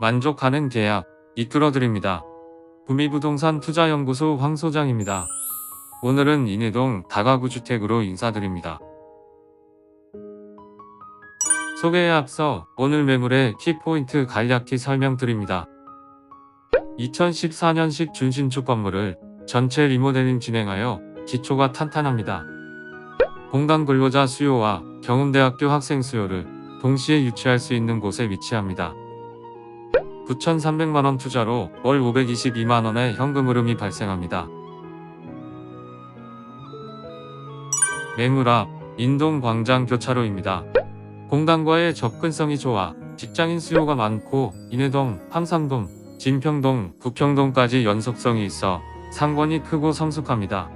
만족하는 계약 이끌어드립니다. 구미부동산 투자연구소 황 소장입니다. 오늘은 인해동 다가구 주택으로 인사드립니다. 소개에 앞서 오늘 매물의 키포인트 간략히 설명드립니다. 2014년식 준신축 건물을 전체 리모델링 진행하여 기초가 탄탄합니다. 공단 근로자 수요와 경운대학교 학생 수요를 동시에 유치할 수 있는 곳에 위치합니다. 9,300만원 투자로 월 522만원의 현금 흐름이 발생합니다. 매물 앞 인동 광장 교차로입니다. 공단과의 접근성이 좋아 직장인 수요가 많고 인해동, 함삼동, 진평동, 북평동까지 연속성이 있어 상권이 크고 성숙합니다.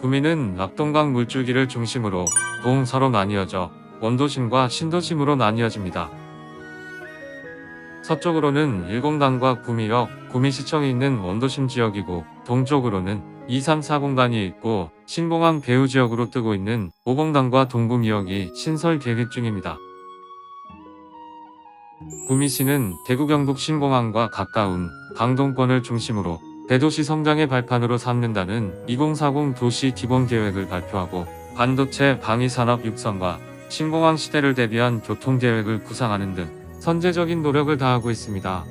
구미는 낙동강 물줄기를 중심으로 동서로 나뉘어져 원도심과 신도심으로 나뉘어집니다. 서쪽으로는 일공단과 구미역, 구미시청이 있는 원도심 지역이고 동쪽으로는 2340단이 있고 신공항 배후 지역으로 뜨고 있는 오공단과 동구미역이 신설 계획 중입니다. 구미시는 대구 경북 신공항과 가까운 강동권을 중심으로 대도시 성장의 발판으로 삼는다는 2040 도시 기본 계획을 발표하고 반도체 방위 산업 육성과 신공항 시대를 대비한 교통 계획을 구상하는 등 선제적인 노력을 다하고 있습니다.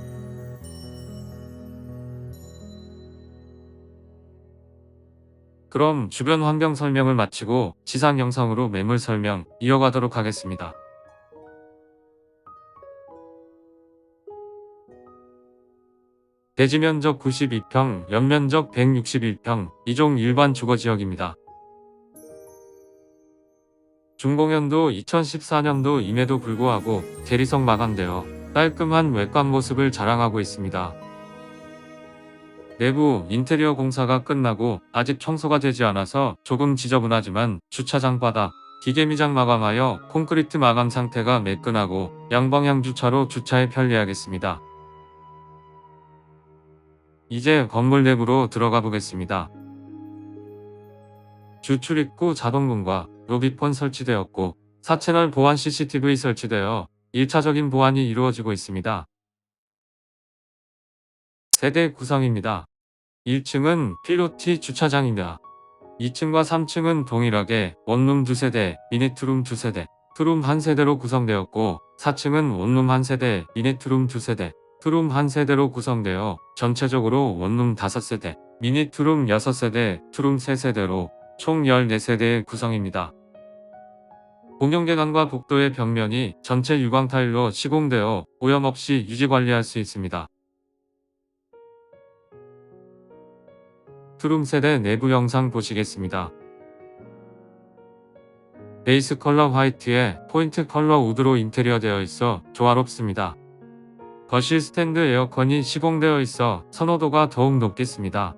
그럼 주변 환경 설명을 마치고 지상 영상으로 매물 설명 이어가도록 하겠습니다. 대지 면적 92평, 연면적 161평, 이종 일반 주거지역입니다. 중공연도 2014년도 임에도 불구하고 대리석 마감되어 깔끔한 외관 모습을 자랑하고 있습니다. 내부 인테리어 공사가 끝나고 아직 청소가 되지 않아서 조금 지저분하지만 주차장 바닥, 기계미장 마감하여 콘크리트 마감 상태가 매끈하고 양방향 주차로 주차에 편리하겠습니다. 이제 건물 내부로 들어가 보겠습니다. 주 출입구 자동문과 로비폰 설치되었고 4채널 보안 CCTV 설치되어 1차적인 보안이 이루어지고 있습니다. 세대 구성입니다. 1층은 필로티 주차장입니다. 2층과 3층은 동일하게 원룸 2세대, 미니트룸 2세대, 투룸 1세대로 구성되었고 4층은 원룸 1세대, 미니트룸 2세대, 투룸 1세대로 구성되어 전체적으로 원룸 5세대, 미니투룸 6세대, 투룸 3세대로 총 14세대의 구성입니다. 공용계단과 복도의 벽면이 전체 유광 타일로 시공되어 오염 없이 유지 관리할 수 있습니다. 투룸 세대 내부 영상 보시겠습니다. 베이스 컬러 화이트에 포인트 컬러 우드로 인테리어 되어 있어 조화롭습니다. 거실 스탠드 에어컨이 시공되어 있어 선호도가 더욱 높겠습니다.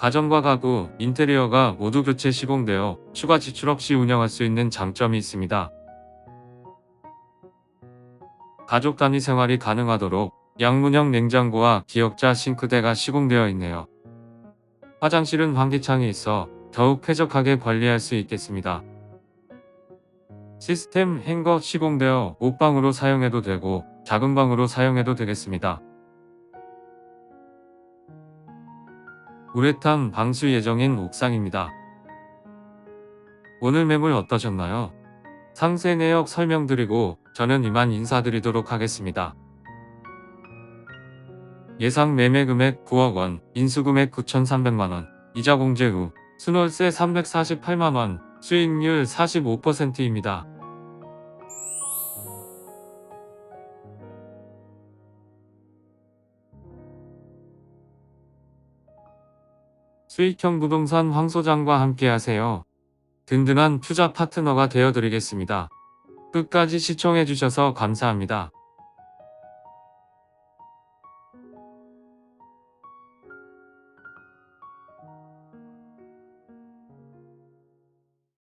가정과 가구, 인테리어가 모두 교체 시공되어 추가 지출 없이 운영할 수 있는 장점이 있습니다. 가족 단위 생활이 가능하도록 양문형 냉장고와 기역자 싱크대가 시공되어 있네요. 화장실은 환기창이 있어 더욱 쾌적하게 관리할 수 있겠습니다. 시스템 행거 시공되어 옷방으로 사용해도 되고 작은 방으로 사용해도 되겠습니다. 우레탄 방수 예정인 옥상입니다. 오늘 매물 어떠셨나요? 상세 내역 설명드리고 저는 이만 인사드리도록 하겠습니다. 예상 매매 금액 9억 원, 인수 금액 9,300만 원, 이자 공제 후 순월세 348만 원, 수익률 45%입니다. 수익형 부동산 황 소장과 함께 하세요. 든든한 투자 파트너가 되어드리겠습니다. 끝까지 시청해주셔서 감사합니다.